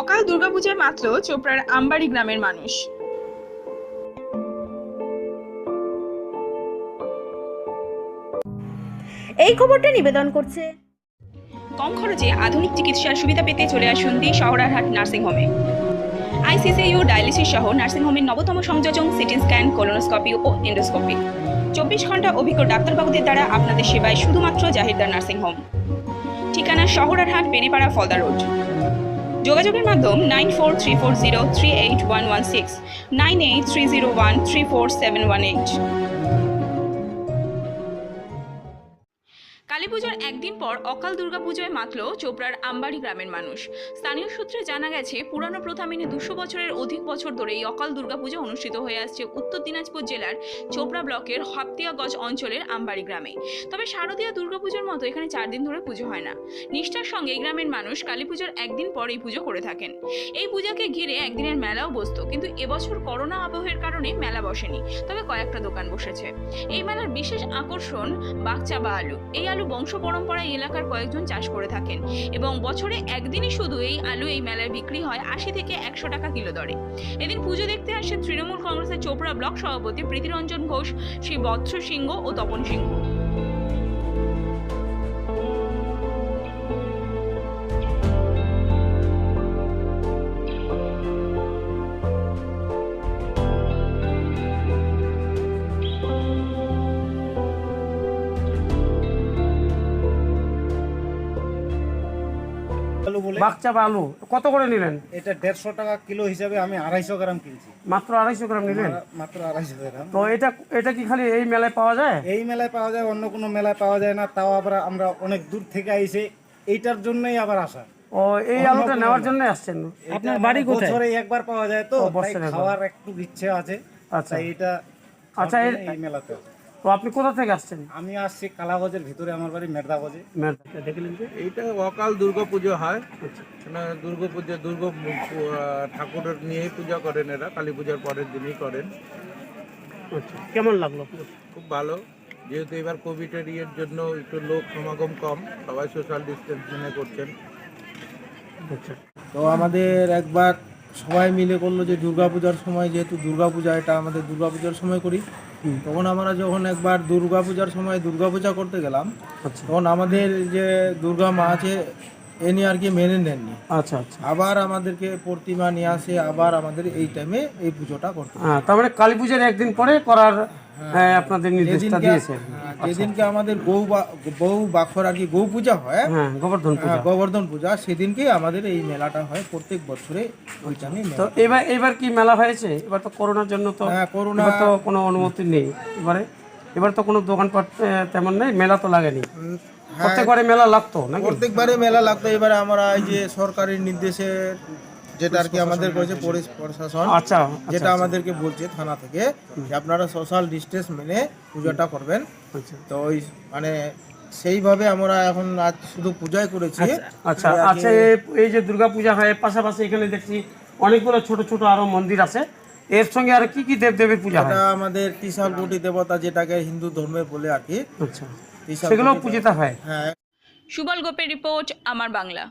অকাল দুর্গাপূজায় মাত্র চোপড়ার আমবাড়ি গ্রামের মানুষ। এই খবরটা নিবেদন করছে। কম খরচে আধুনিক চিকিৎসার সুবিধা পেতে চলে আসুন দি শহরারহাট নার্সিংহোমে। আইসিসিইউ ডায়ালিসিস সহ নার্সিংহোমের নবতম সংযোজন সিটি স্ক্যান কোলোনোস্কোপি ও এন্ডোস্কোপি। চব্বিশ ঘণ্টা অভিজ্ঞ ডাক্তারবাবুদের দ্বারা আপনাদের সেবায় শুধুমাত্র জাহিরদার নার্সিংহোম। ঠিকানা শহরারহাট বেনেপাড়া ফলদা রোড। যোগাযোগের মাধ্যম nine four three four zero three eight one one six, nine eight three zero one three four seven one eight. Kali পুজোর একদিন পর অকাল দুর্গাপুজোয় মাতল চোপড়ার আম্বাড়ি গ্রামের মানুষ। স্থানীয় সূত্রে জানা গেছে, পুরানো প্রথা মেনে দুশো বছরের অধিক বছর ধরে এই অকাল দুর্গাপুজো অনুষ্ঠিত হয়ে আসছে উত্তর দিনাজপুর জেলার চোপড়া ব্লকের হাপ্তিয়াগঞ্জ অঞ্চলের আমবাড়ি গ্রামে। তবে শারদীয় দুর্গাপুজোর মতো এখানে চার দিন ধরে পুজো হয় না। নিষ্ঠার সঙ্গে এই গ্রামের মানুষ কালী পুজোর একদিন পর এই পুজো করে থাকেন। এই পূজাকে ঘিরে একদিনের মেলাও বসতো, কিন্তু এবছর করোনা আবহের কারণে মেলা বসেনি, তবে কয়েকটা দোকান বসেছে। এই মেলার বিশেষ আকর্ষণ বাগচা বা আলু। এই আলু বংশ পরম্পরায় এলাকার কয়েকজন চাষ করে থাকেন এবং বছরে একদিনই শুধু এই আলু এই মেলায় বিক্রি হয় আশি থেকে একশো টাকা কিলো দরে। এদিন পুজো দেখতে আসেন তৃণমূল কংগ্রেসের চোপড়া ব্লক সভাপতি প্রীতিরঞ্জন ঘোষ, শ্রী বৎস সিংহ ও তপন সিংহ। বাচ্চা বা আলু কত করে নিলেন? এটা দেড়শো টাকা কিলো হিসাবে আমি আড়াইশো গ্রাম কিনছি। মাত্র আড়াইশো গ্রাম নিলেন? মাত্র আড়াইশো গ্রাম। তো এটা এটা কি খালি এই মেলায় পাওয়া যায়? এই মেলায় পাওয়া যায় অন্য কোনো মেলায় পাওয়া যায় না তাও আবার আমরা অনেক দূর থেকে আইসে এইটার জন্যই আবার আসা। ও এই আলুটা নেওয়ার জন্য আসছেন? আপনার বাড়ি কোথায়? বছরে একবার পাওয়া যায় তো। খাওয়ার একটু ইচ্ছে আছে। আচ্ছা। এটা আচ্ছা, এই মেলাতে তো আপনি কোথা থেকে আসছেন? আমি আসছি কালাগজের ভিতরে আমার বাড়ি মেরদাগজে। মেলাটা দেখলেন যে? এইটা অকাল দুর্গা পুজো হয়। এখানে দুর্গা পুজো দুর্গ ঠাকুরের নিয়েই পূজা করেন এরা কালী পূজার পরের দিনই করেন। আচ্ছা কেমন লাগল? খুব ভালো। যেহেতু এবার কোভিডের ইয়ের জন্য একটু লোক সমাগম কম সবাই সোশ্যাল ডিস্টেন্স মেনে করছেন। আচ্ছা। তো আমাদের একবার সবাই মিলে করল যে দুর্গাপূজার সময় যেহেতু দুর্গাপূজা এটা আমাদের দুর্গাপূজার সময় করি। তখন আমরা যখন একবার দুর্গাপূজার সময় দুর্গাপূজা করতে গেলাম আচ্ছা। তখন আমাদের যে দুর্গা মা আছে এ নিয়ে আর কি মেনে নেননি। আচ্ছা আচ্ছা। আবার আমাদেরকে প্রতিমা নিয়ে আসে আবার আমাদের এই টাইমে এই পুজোটা করতে। হ্যাঁ। তার মানে কালী পুজোর একদিন পরে করার হ্যাঁ, আপনাদের নির্দেশটা দিয়েছে। হ্যাঁ, যেদিনকে আমাদের গৌ বা- বউ বাখর আর কি গৌ পূজা হয় হ্যাঁ গোবর্ধন পূজা। হ্যাঁ, গোবর্ধন পূজা সেদিনকে আমাদের এই মেলাটা হয় প্রত্যেক বছরে তো এবার এবার কি মেলা হয়েছে? এবার তো করোনার জন্য তো হ্যাঁ করোনা তো কোনো অনুমতি নেই। এবারে এবার তো কোনো দোকানপাট তেমন নেই মেলা তো লাগেনি। হ্যাঁ প্রত্যেকবারে মেলা লাগতো নাকি? প্রত্যেকবারে মেলা লাগতো। এবারে আমরা এই যে সরকারের নির্দেশে যেটা আর কি আমাদের করেছে পুলিশ প্রশাসন। আচ্ছা যেটা আমাদেরকে বলছে থানা থেকে যে আপনারা সোশ্যাল ডিস্টেন্স মেনে পুজোটা করবেন। আচ্ছা। তো ওই মানে সেইভাবে আমরা এখন আজ শুধু পূজাই করেছি। আচ্ছা আচ্ছা এই- যে দুর্গা পূজা হয় পাশাপাশি এখানে দেখছি অনেকগুলো ছোট ছোট আরও মন্দির আছে। এর সঙ্গে আর কি কি দেব দেবীর পূজা হয়? এটা আমাদের ত্রিশাল কোটি দেবতা যেটাকে হিন্দু ধর্মে বলে আর কি। আচ্ছা। সেগুলো পূজিতা হয়? হ্যাঁ। সুবল গোপের রিপোর্ট আমার বাংলা।